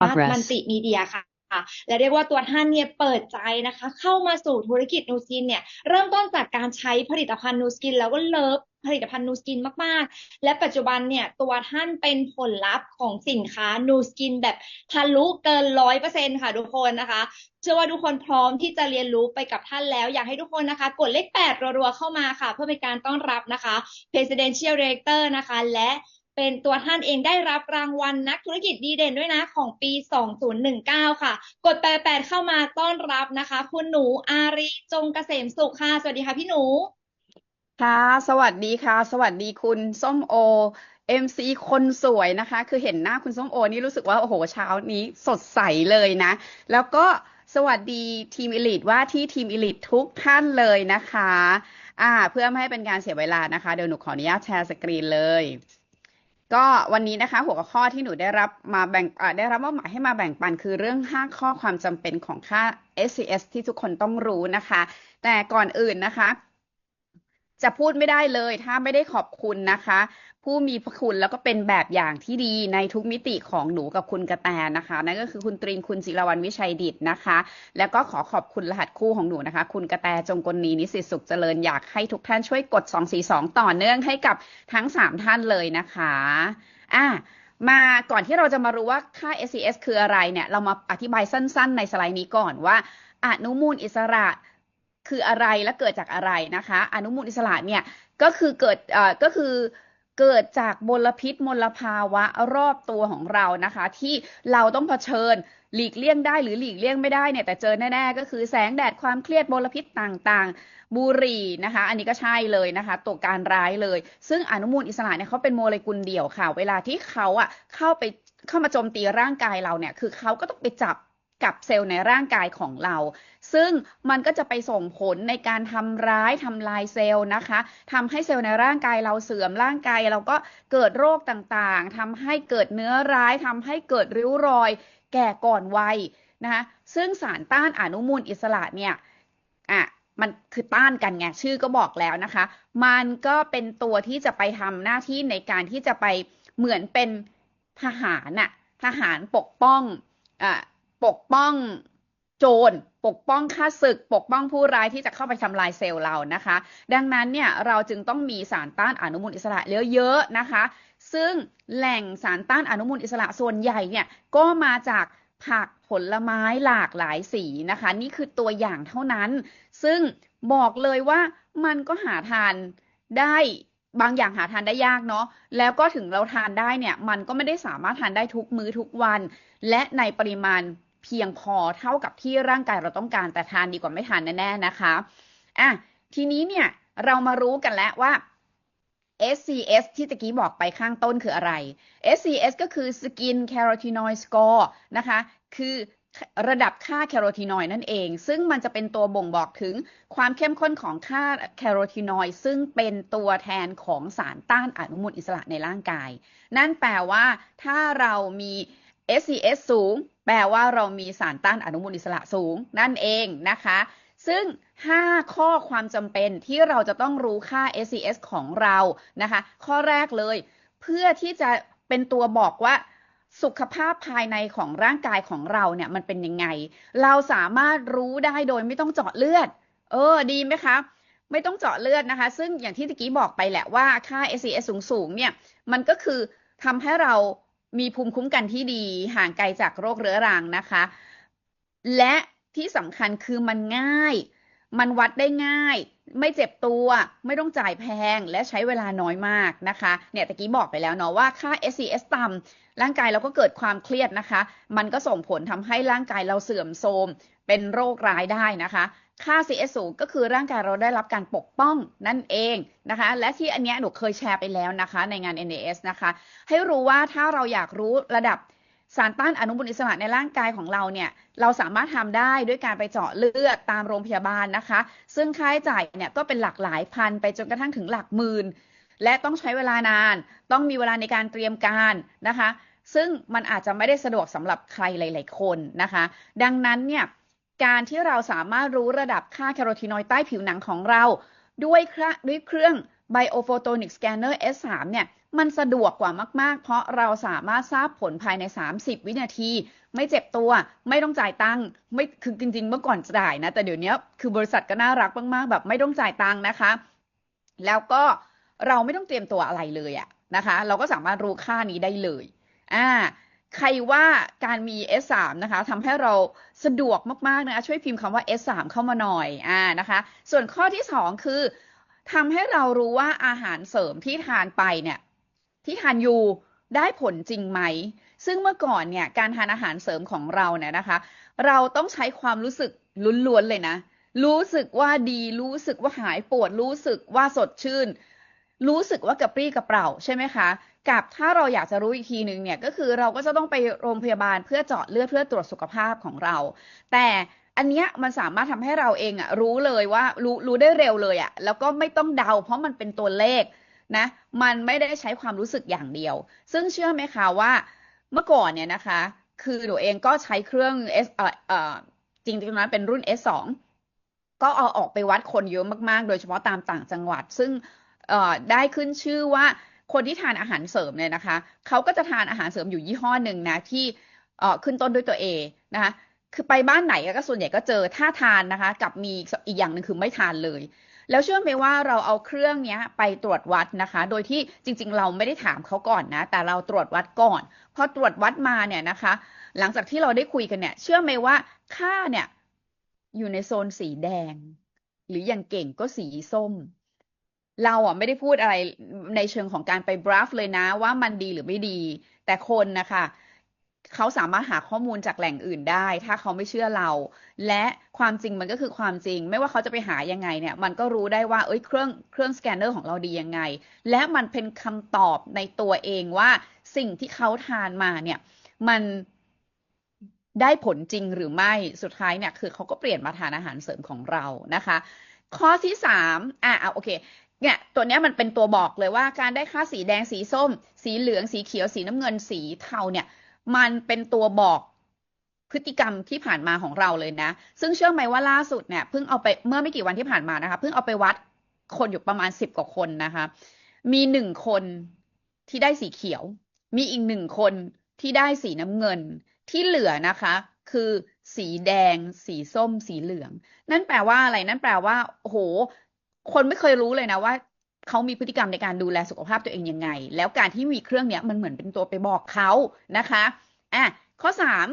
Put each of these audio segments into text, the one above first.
Progress มันติมีเดียค่ะและเรียกว่าตัวท่านเนี่ยเปิดใจนะคะ เข้ามาสู่ธุรกิจนูสกินเนี่ยเริ่มต้นจากการใช้ผลิตภัณฑ์นูสกิน แล้วก็เลิฟผลิตภัณฑ์นูสกินมาก ๆ และปัจจุบันเนี่ยตัวท่านเป็นผลลัพธ์ของสินค้านูสกินแบบทะลุเกินร้อยเปอร์เซ็นค่ะทุกคนนะคะ เชื่อว่าทุกคนพร้อมที่จะเรียนรู้ไปกับท่านแล้ว อยากให้ทุกคนนะคะ กดเลขแปดรัวๆเข้ามาค่ะ เพื่อเป็นการต้อนรับนะคะ Presidential Director นะคะ และ เป็นตัวท่านเองได้รับรางวัลนักธุรกิจดีเด่นด้วยนะของปี 2019 ค่ะ กดแปดแปดเข้ามาต้อนรับนะคะ คุณหนูอารีจงเกษมสุขค่ะ สวัสดีค่ะพี่หนู ค่ะ สวัสดีค่ะ สวัสดีคุณส้มโอ MC คนสวยนะคะ คือเห็นหน้าคุณส้มโอนี่รู้สึกว่า โอ้โหเช้านี้สดใสเลยนะ แล้วก็สวัสดีทีม Elite ว่าที่ทีม Elite ทุกท่านเลยนะคะ อ่า เพื่อไม่ให้เป็นการเสียเวลานะคะ เดี๋ยวหนูขออนุญาตแชร์สกรีนเลย ก็วันนี้นะคะหัวข้อที่หนูได้รับมาแบ่งได้รับมอบหมายให้มาแบ่งปันคือเรื่อง 5 ข้อความจำเป็นของค่า SCS ที่ทุกคนต้องรู้นะคะ แต่ก่อนอื่นนะคะ จะพูดไม่ได้เลยถ้าไม่ได้ขอบคุณนะคะ ผู้มีพระคุณแล้วก็เป็นแบบอย่างที่ดีในทุกมิติของหนูกับคุณกระแตนะคะ นั่นก็คือคุณตรีนคุณจิรวรรณวิชัยดิตนะคะ แล้วก็ขอขอบคุณรหัสคู่ของหนูนะคะ คุณกระแตจงกลนีนิสิตสุขเจริญอยากให้ทุกท่านช่วยกด 242 ต่อเนื่องให้กับทั้ง 3 ท่านเลยนะคะอะมาก่อนที่เราจะมารู้ว่าค่า SCS คืออะไรเนี่ย เรามาอธิบายสั้น ๆ ในสไลด์นี้ก่อนว่าอนุมูลอิสระคืออะไรและเกิดจากอะไรนะคะ อนุมูลอิสระเนี่ยก็คือเกิดอ่อก็คือ เกิดจากมลพิษมลภาวะรอบตัวของเรานะคะ ที่เราต้องเผชิญหลีกเลี่ยงได้หรือหลีกเลี่ยงไม่ได้เนี่ยแต่เจอแน่ๆก็คือแสงแดดความเครียดมลพิษต่างๆ บุหรี่นะคะ อันนี้ก็ใช่เลยนะคะ ตัวการร้ายเลย ซึ่งอนุมูลอิสระเนี่ยเขาเป็นโมเลกุลเดี่ยวค่ะ เวลาที่เขาอะเข้าไปเข้ามาโจมตีร่างกายเราเนี่ย คือเขาก็ต้องไปจับ กับเซลล์ในร่างกายของเรา ซึ่งมันก็จะไปส่งผลในการทำร้ายทำลายเซลล์นะคะทำให้เซลล์ในร่างกายเราเสื่อมร่างกายเราก็เกิดโรคต่างๆทำให้เกิดเนื้อร้ายทำให้เกิดริ้วรอย แก่ก่อนวัยนะคะซึ่งสารต้านอนุมูลอิสระเนี่ยอะมันคือต้านกันไงชื่อก็บอกแล้วนะคะ มันก็เป็นตัวที่จะไปทำหน้าที่ในการที่จะไปเหมือนเป็นทหารน่ะทหารปกป้องอะ ปกป้องโจรปกป้องข้าศึก ปกป้องผู้ร้ายที่จะเข้าไปทำลายเซลล์เรานะคะ ดังนั้นเนี่ยเราจึงต้องมีสารต้านอนุมูลอิสระเยอะๆนะคะ ซึ่งแหล่งสารต้านอนุมูลอิสระส่วนใหญ่เนี่ยก็มาจากผักผลไม้หลากหลายสีนะคะ นี่คือตัวอย่างเท่านั้น ซึ่งบอกเลยว่ามันก็หาทานได้บางอย่างหาทานได้ยากเนาะ แล้วก็ถึงเราทานได้เนี่ย มันก็ไม่ได้สามารถทานได้ทุกมื้อทุกวัน และในปริมาณ พียงพอเท่ากับที่ร่างกายเราต้องการแต่ทานดีกว่าไม่ทานแน่ๆนะคะอะทีนี้เนี่ยเรามารู้กันแล้วว่า SCS ที่ตะกี้บอกไปข้างต้นคืออะไร SCS ก็คือ Skin Carotenoid Score นะคะ คือระดับค่าแคโรทีนอยด์นั่นเอง ซึ่งมันจะเป็นตัวบ่งบอกถึงความเข้มข้นของค่าแคโรทีนอยด์ซึ่งเป็นตัวแทนของสารต้านอนุมูลอิสระในร่างกาย นั่นแปลว่าถ้าเรามี SCS สูง แปลว่าเรามีสารต้านอนุมูลอิสระสูงนั่นเองนะคะ ซึ่ง 5 ข้อความจำเป็นที่เราจะต้องรู้ค่า SCS ของเรานะคะ ข้อแรกเลย เพื่อที่จะเป็นตัวบอกว่าสุขภาพภายในของร่างกายของเราเนี่ยมันเป็นยังไง เราสามารถรู้ได้โดยไม่ต้องเจาะเลือด เออ ดีไหมคะไม่ต้องเจาะเลือดนะคะ ซึ่งอย่างที่ตะกี้บอกไปแหละว่าค่า SCS สูงๆเนี่ย มันก็คือทำให้เรา มีภูมิคุ้มกันที่ดีห่างไกลจากโรคเรื้อรังนะคะ และที่สำคัญคือมันง่าย มันวัดได้ง่าย ไม่เจ็บตัวไม่ต้องจ่ายแพงและใช้เวลาน้อยมากนะคะเนี่ยตะกี้บอกไปแล้วเนาะว่าค่า SCS ต่ำร่างกายเราก็เกิดความเครียดนะคะ มันก็ส่งผลทำให้ร่างกายเราเสื่อมโทรมเป็นโรคร้ายได้นะคะ ค่า CS สูงก็คือร่างกายเราได้รับการปกป้องนั่นเองนะคะ และที่อันเนี้ยหนูเคยแชร์ไปแล้วนะคะ ในงาน NAS นะคะ ให้รู้ว่าถ้าเราอยากรู้ระดับสารต้านอนุมูลอิสระในร่างกายของเราเนี่ยเราสามารถทำได้ด้วยการไปเจาะเลือดตามโรงพยาบาลนะคะ ซึ่งค่าใช้จ่ายเนี่ยก็เป็นหลักหลายพันไปจนกระทั่งถึงหลักหมื่นและต้องใช้เวลานาน ต้องมีเวลาในการเตรียมการนะคะ ซึ่งมันอาจจะไม่ได้สะดวกสำหรับใครหลาย ๆ คนนะคะ ดังนั้นเนี่ย การที่เราสามารถรู้ระดับค่าแคโรทีนอยด์ใต้ผิวหนังของเรา ด้วยเครื่องด้วยเครื่อง Biophotonic Scanner S3 เนี่ยมันสะดวกกว่ามาก ๆ เพราะเราสามารถทราบผลภายใน 30 วินาที ไม่เจ็บตัว ไม่ต้องจ่ายตังค์ไม่คือจริง ๆ เมื่อก่อนจ่ายนะ แต่เดี๋ยวนี้คือบริษัทก็น่ารักมาก ๆ แบบไม่ต้องจ่ายตังค์นะคะ แล้วก็เราไม่ต้องเตรียมตัวอะไรเลยอะนะคะ เราก็สามารถรู้ค่านี้ได้เลยอ่า ใครว่าการมี S3 นะคะทำให้เราสะดวกมากๆนะคะช่วยพิมพ์คำว่า S3 เข้ามาหน่อยอ่านะคะ ส่วนข้อที่สองคือทำให้เรารู้ว่าอาหารเสริมที่ทานไปเนี่ยที่ทานอยู่ได้ผลจริงไหม ซึ่งเมื่อก่อนเนี่ยการทานอาหารเสริมของเราเนี่ยนะคะ เราต้องใช้ความรู้สึกล้วนๆเลยนะ รู้สึกว่าดีรู้สึกว่าหายปวด รู้สึกว่าสดชื่น รู้สึกว่ากระปรี้กระเปร่าใช่ไหมคะ กับถ้าเราอยากจะรู้อีกทีหนึ่งเนี่ยก็คือเราก็จะต้องไปโรงพยาบาลเพื่อเจาะเลือดเพื่อตรวจสุขภาพของเรา แต่อันเนี้ยมันสามารถทำให้เราเองอะรู้เลยว่ารู้รู้ได้เร็วเลยอะแล้วก็ไม่ต้องเดา เพราะมันเป็นตัวเลขนะ มันไม่ได้ใช้ความรู้สึกอย่างเดียว ซึ่งเชื่อไหมคะว่าเมื่อก่อนเนี่ยนะคะ คือหนูเองก็ใช้เครื่อง S เอ่อเอ่อจริงๆนั้นเป็นรุ่น S2 ก็เอาออกไปวัดคนเยอะมากๆ โดยเฉพาะตามต่างจังหวัด ซึ่งเอ่อได้ขึ้นชื่อว่า คนที่ทานอาหารเสริมเนี่ยนะคะเขาก็จะทานอาหารเสริมอยู่ยี่ห้อหนึ่งนะที่เอ่อขึ้นต้นด้วยตัว A นะคะคือไปบ้านไหนก็ส่วนใหญ่ก็เจอถ้าทานนะคะ กับมีอีกอย่างหนึ่งคือไม่ทานเลย แล้วเชื่อไหมว่าเราเอาเครื่องนี้ไปตรวจวัดนะคะ โดยที่จริง ๆ เราไม่ได้ถามเขาก่อนนะ แต่เราตรวจวัดก่อนพอตรวจวัดมาเนี่ยนะคะ หลังจากที่เราได้คุยกันเนี่ย เชื่อไหมว่าค่าเนี่ยอยู่ในโซนสีแดง หรืออย่างเก่งก็สีส้ม เราอะไม่ได้พูดอะไรในเชิงของการไปบราฟเลยนะ ว่ามันดีหรือไม่ดี แต่คนนะคะเขาสามารถหาข้อมูลจากแหล่งอื่นได้ ถ้าเขาไม่เชื่อเรา และความจริงมันก็คือความจริง ไม่ว่าเขาจะไปหายังไงเนี่ย มันก็รู้ได้ว่า เอ้ยเครื่องเครื่องสแกนเนอร์ของเราดียังไง และมันเป็นคำตอบในตัวเองว่าสิ่งที่เขาทานมาเนี่ย มันได้ผลจริงหรือไม่สุดท้ายเนี่ย คือเขาก็เปลี่ยนมาทานอาหารเสริมของเรานะคะ ข้อที่สามอะเอาโอเค เนี่ยตัวนี้มันเป็นตัวบอกเลยว่าการได้ค่าสีแดงสีส้ม สีเหลืองสีเขียวสีน้ำเงินสีเทาเนี่ย มันเป็นตัวบอกพฤติกรรมที่ผ่านมาของเราเลยนะ ซึ่งเชื่อไหมว่าล่าสุดเนี่ยเพิ่งเอาไปเมื่อไม่กี่วันที่ผ่านมานะคะเพิ่งเอาไปวัดคนอยู่ประมาณสิบกว่าคนนะคะ มีหนึ่งคนที่ได้สีเขียว มีอีกหนึ่งคนที่ได้สีน้ำเงินที่เหลือนะคะ คือสีแดง สีส้ม สีเหลือง นั่นแปลว่าอะไร นั่นแปลว่า โอ้โห คนไม่เคยรู้เลยนะว่าเขามีพฤติกรรมในการดูแลสุขภาพตัวเองยังไง แล้วการที่มีเครื่องเนี้ยมันเหมือนเป็นตัวไปบอกเขานะคะอะข้อสาม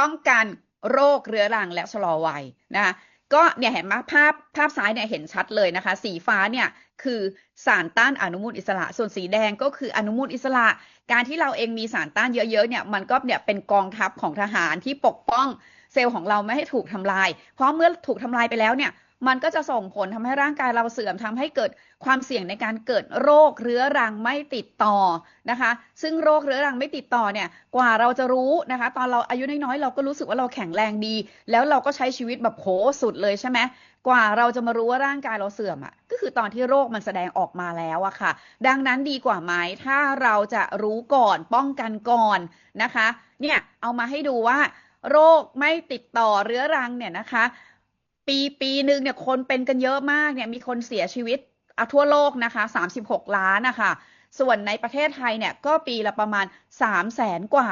ป้องกันโรคเรื้อรังและชะลอวัยนะคะก็เนี่ยเห็นไหมภาพภาพซ้ายเนี่ยเห็นชัดเลยนะคะ สีฟ้าเนี่ยคือสารต้านอนุมูลอิสระ ส่วนสีแดงก็คืออนุมูลอิสระ การที่เราเองมีสารต้านเยอะๆเนี่ยมันก็เนี่ยเป็นกองทัพของทหารที่ปกป้องเซลล์ของเราไม่ให้ถูกทำลาย เพราะเมื่อถูกทำลายไปแล้วเนี่ย มันก็จะส่งผลทำให้ร่างกายเราเสื่อมทำให้เกิดความเสี่ยงในการเกิดโรคเรื้อรังไม่ติดต่อนะคะ ซึ่งโรคเรื้อรังไม่ติดต่อเนี่ยกว่าเราจะรู้นะคะ ตอนเราอายุน้อยๆเราก็รู้สึกว่าเราแข็งแรงดี แล้วเราก็ใช้ชีวิตแบบโหสุดเลยใช่ไหมกว่าเราจะมารู้ว่าร่างกายเราเสื่อมอะ่ะก็คือตอนที่โรคมันแสดงออกมาแล้วอะค่ะ ดังนั้นดีกว่าไหมถ้าเราจะรู้ก่อนป้องกันก่อนนะคะ เนี่ยเอามาให้ดูว่า โรคไม่ติดต่อเรื้อรังเนี่ยนะคะ ปีปีหนึ่งเนี่ยคนเป็นกันเยอะมากเนี่ยมีคนเสียชีวิตเอาทั่วโลกนะคะ 36 ล้านนะคะส่วนในประเทศไทยเนี่ยก็ปีละประมาณ 3 0 0แสนกว่า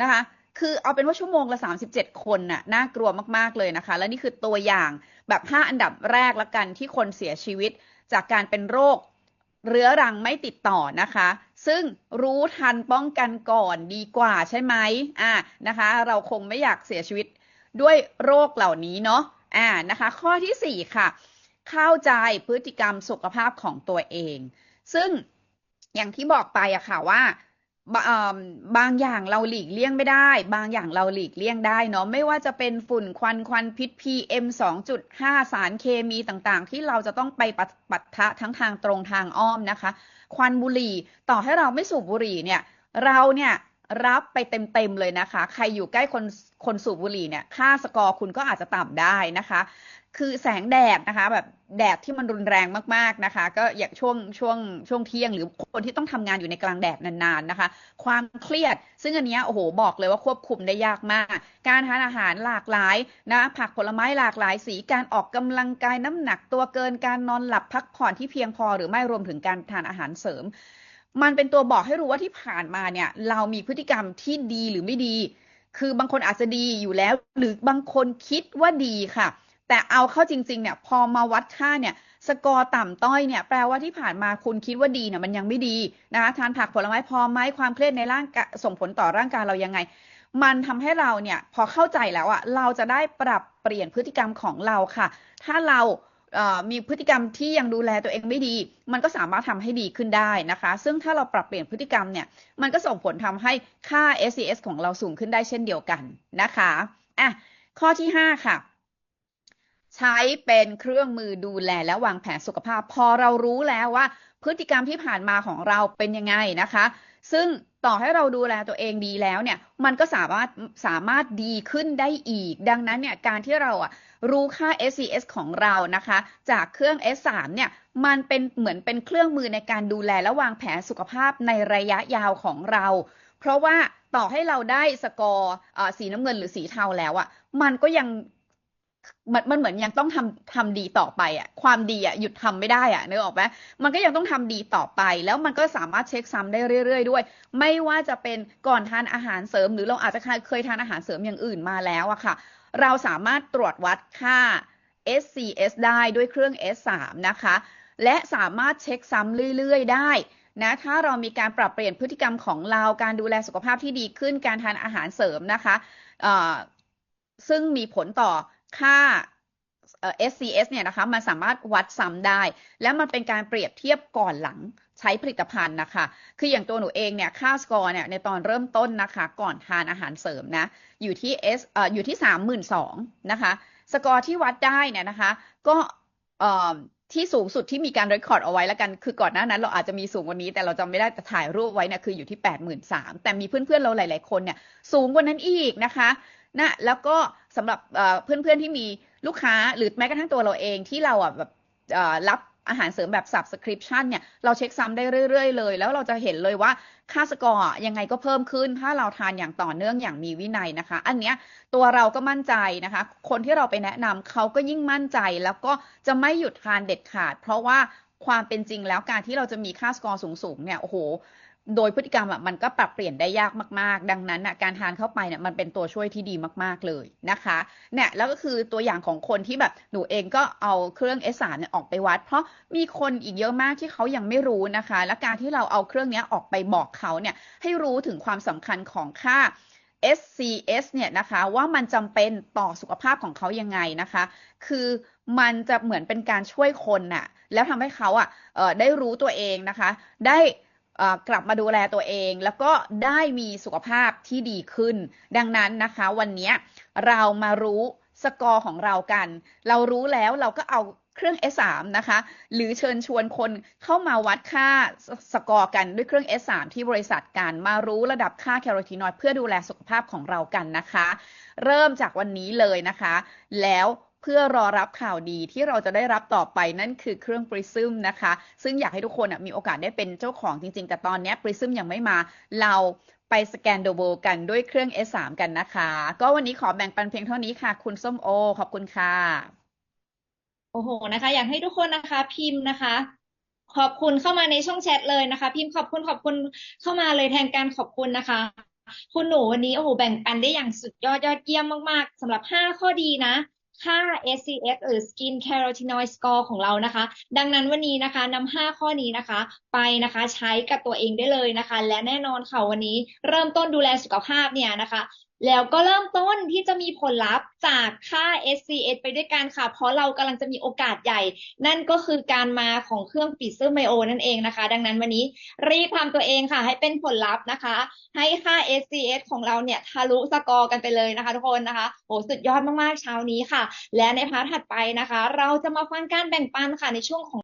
นะคะคือเอาเป็นว่าชั่วโมงละ 37 คนน่ะน่ากลัวมาก ๆ เลยนะคะ และนี่คือตัวอย่างแบบ 5 อันดับแรกละกันที่คนเสียชีวิตจากการเป็นโรคเรื้อรังไม่ติดต่อนะคะ ซึ่งรู้ทันป้องกันก่อนดีกว่าใช่ไหมอ่านะคะ เราคงไม่อยากเสียชีวิตด้วยโรคเหล่านี้เนาะ อ่านะคะ ข้อที่ 4 ค่ะ เข้าใจพฤติกรรมสุขภาพของตัวเอง ซึ่งอย่างที่บอกไปอะค่ะว่าบางอย่างเราหลีกเลี่ยงไม่ได้ บางอย่างเราหลีกเลี่ยงได้เนาะไม่ว่าจะเป็นฝุ่นควันควันพิษ PM 2.5 สารเคมีต่างๆ ที่เราจะต้องไปปัทะทั้งทางตรงทางอ้อมนะคะ ควันบุหรี่ต่อให้เราไม่สูบบุหรี่เนี่ย เราเนี่ย รับไปเต็มๆเลยนะคะ ใครอยู่ใกล้คนคนสูบบุหรี่เนี่ย ค่าสกอร์คุณก็อาจจะต่ำได้นะคะ คือแสงแดดนะคะ แบบแดดที่มันรุนแรงมากๆนะคะ ก็อย่างช่วงช่วงช่วงเที่ยงหรือคนที่ต้องทำงานอยู่ในกลางแดดนานๆนะคะ ความเครียด ซึ่งอันนี้โอ้โหบอกเลยว่าควบคุมได้ยากมาก การทานอาหารหลากหลายนะผักผลไม้หลากหลายสีการออกกำลังกายน้ำหนักตัวเกินการนอนหลับพักผ่อนที่เพียงพอ หรือไม่รวมถึงการทานอาหารเสริม มันเป็นตัวบอกให้รู้ว่าที่ผ่านมาเนี่ย เรามีพฤติกรรมที่ดีหรือไม่ดี คือบางคนอาจจะดีอยู่แล้ว หรือบางคนคิดว่าดีค่ะ แต่เอาเข้าจริง ๆ เนี่ย พอมาวัดค่าเนี่ย สกอร์ต่ำต้อยเนี่ย แปลว่าที่ผ่านมาคุณคิดว่าดีเนี่ยมันยังไม่ดีนะคะทานผักผลไม้พอไหมความเครียดในร่างกายส่งผลต่อร่างกายเรายังไง มันทำให้เราเนี่ย พอเข้าใจแล้วอะเราจะได้ปรับเปลี่ยนพฤติกรรมของเราค่ะ ถ้าเรา มีพฤติกรรมที่ยังดูแลตัวเองไม่ดี มันก็สามารถทำให้ดีขึ้นได้นะคะ ซึ่งถ้าเราปรับเปลี่ยนพฤติกรรมเนี่ย มันก็ส่งผลทำให้ค่า SCS ของเราสูงขึ้นได้เช่นเดียวกันนะคะอะข้อที่ 5 ค่ะใช้เป็นเครื่องมือดูแลและวางแผนสุขภาพ พอเรารู้แล้วว่า พฤติกรรมที่ผ่านมาของเราเป็นยังไงนะคะ ซึ่ง ต่อให้เราดูแลตัวเองดีแล้วเนี่ย มันก็สามารถสามารถดีขึ้นได้อีก ดังนั้นเนี่ยการที่เราอะรู้ค่า SCS ของเรานะคะ จากเครื่อง S3 เนี่ยมันเป็นเหมือนเป็นเครื่องมือในการดูแลและวางแผนสุขภาพในระยะยาวของเรา เพราะว่าต่อให้เราได้สกอร์เอ่อสีน้ำเงินหรือสีเทาแล้วอะ มันก็ยัง มันมันเหมือนยังต้องทำทำดีต่อไปอะความดีอะหยุดทำไม่ได้อะนึกออกไหมมันก็ยังต้องทำดีต่อไป แล้วมันก็สามารถเช็คซ้ำได้เรื่อย ๆ ด้วย ไม่ว่าจะเป็นก่อนทานอาหารเสริม หรือเราอาจจะเคยทานอาหารเสริมอย่างอื่นมาแล้วอะค่ะ เราสามารถตรวจวัดค่า SCS ได้ด้วยเครื่อง S3 นะคะ และสามารถเช็คซ้ำเรื่อย ๆ ได้นะถ้าเรามีการปรับเปลี่ยนพฤติกรรมของเราการดูแลสุขภาพที่ดีขึ้นการทานอาหารเสริมนะคะซึ่งมีผลต่อ ค่า SCS เนี่ยนะคะมันสามารถวัดซ้ำได้ และมันเป็นการเปรียบเทียบก่อนหลังใช้ผลิตภัณฑ์นะคะ คืออย่างตัวหนูเองเนี่ยค่าสกอร์เนี่ยในตอนเริ่มต้นนะคะ ก่อนทานอาหารเสริมนะอยู่ที่ S เอ่ออยู่ที่สามหมื่นสองนะคะ สกอร์ที่วัดได้เนี่ยนะคะ ก็เอ่อที่สูงสุดที่มีการรคคอร์ดเอาไว้แล้วกัน คือก่อนหน้านั้นเราอาจจะมีสูงกว่านี้ แต่เราจำไม่ได้แต่ถ่ายรูปไว้เนี่ยคืออยู่ที่แปดหมื่นสามแต่มีเพื่อนๆเราหลาย ๆ คนเนี่ยสูงกว่านั้นอีกนะคะ นะแล้วก็สำหรับเพื่อนๆที่มีลูกค้าหรือแม้กระทั่งตัวเราเองที่เราอะแบบรับอาหารเสริมแบบ subscription เนี่ยเราเช็คซ้ำได้เรื่อยๆเลย แล้วเราจะเห็นเลยว่าค่าสกอร์ยังไงก็เพิ่มขึ้น ถ้าเราทานอย่างต่อเนื่องอย่างมีวินัยนะคะ อันเนี้ยตัวเราก็มั่นใจนะคะ คนที่เราไปแนะนำเขาก็ยิ่งมั่นใจแล้วก็จะไม่หยุดทานเด็ดขาด เพราะว่าความเป็นจริงแล้วการที่เราจะมีค่าสกอร์สูงๆเนี่ยโอ้โห โดยพฤติกรรมอะมันก็ปรับเปลี่ยนได้ยากมาก ๆ ดังนั้นอะการทานเข้าไปเนี่ยมันเป็นตัวช่วยที่ดีมาก ๆ เลยนะคะเนี่ยแล้วก็คือตัวอย่างของคนที่แบบหนูเองก็เอาเครื่อง S3 เนี่ยออกไปวัด เพราะมีคนอีกเยอะมากที่เขายังไม่รู้นะคะ และการที่เราเอาเครื่องเนี้ยออกไปบอกเขาเนี่ยให้รู้ถึงความสำคัญของค่า SCS เนี่ยนะคะว่ามันจำเป็นต่อสุขภาพของเขายังไงนะคะ คือมันจะเหมือนเป็นการช่วยคนน่ะแล้วทำให้เขาอะได้รู้ตัวเองนะคะ ได้ กลับมาดูแลตัวเอง แล้วก็ได้มีสุขภาพที่ดีขึ้น ดังนั้นนะคะ วันนี้เรามารู้สกอร์ของเรากัน เรารู้แล้วเราก็เอาเครื่อง S3 นะคะ หรือเชิญชวนคนเข้ามาวัดค่าสกอร์กันด้วยเครื่อง S3 ที่บริษัทกันมารู้ระดับค่าแคโรทีนอยด์เพื่อดูแลสุขภาพของเรากันนะคะ เริ่มจากวันนี้เลยนะคะ แล้ว พื่อรอรับข่าวดีที่เราจะได้รับต่อไปนั่นคือเครื่อง Prism นะคะ ซึ่งอยากให้ทุกคนมีโอกาสได้เป็นเจ้าของจริง ๆ แต่ตอนนี้ย Prism ยังไม่มาเราไปสแกนโดโบกันด้วยเครื่อง S3 กันนะคะ ก็วันนี้ขอแบ่งปันเพียงเท่านี้ค่ะ คุณส้มโอ ขอบคุณค่ะ โอ้โหนะคะ อยากให้ทุกคนนะคะ พิมพ์นะคะ ขอบคุณเข้ามาในช่องแชทเลยนะคะ พิมพ์ขอบคุณขอบคุณเข้ามาเลยแทนการขอบคุณนะคะ คุณหนูวันนี้โอ้โหแบ่งปันได้อย่างสุดยอดยอดเยี่ยมมากๆสำหรับ 5 ข้อดีนะ ค่า SCS หรือ Skin Carotenoid Score ของเรานะคะ ดังนั้นวันนี้นะคะนำ5ข้อนี้นะคะ ไปนะคะใช้กับตัวเองได้เลยนะคะ และแน่นอนค่ะวันนี้เริ่มต้นดูแลสุขภาพเนี่ยนะคะ แล้วก็เริ่มต้นที่จะมีผลลัพธ์จากค่า SCS ไปด้วยกันค่ะ เพราะเรากำลังจะมีโอกาสใหญ่ นั่นก็คือการมาของเครื่องปิดเซอร์ไมโอนั่นเองนะคะ ดังนั้นวันนี้รีบทำตัวเองค่ะ ให้เป็นผลลัพธ์นะคะ ให้ค่า SCS ของเราเนี่ยทะลุสกอร์กันไปเลยนะคะทุกคนนะคะโอ้สุดยอดมากๆเช้านี้ค่ะ และในพาร์ทถัดไปนะคะ เราจะมาฟังการแบ่งปันค่ะในช่วงของ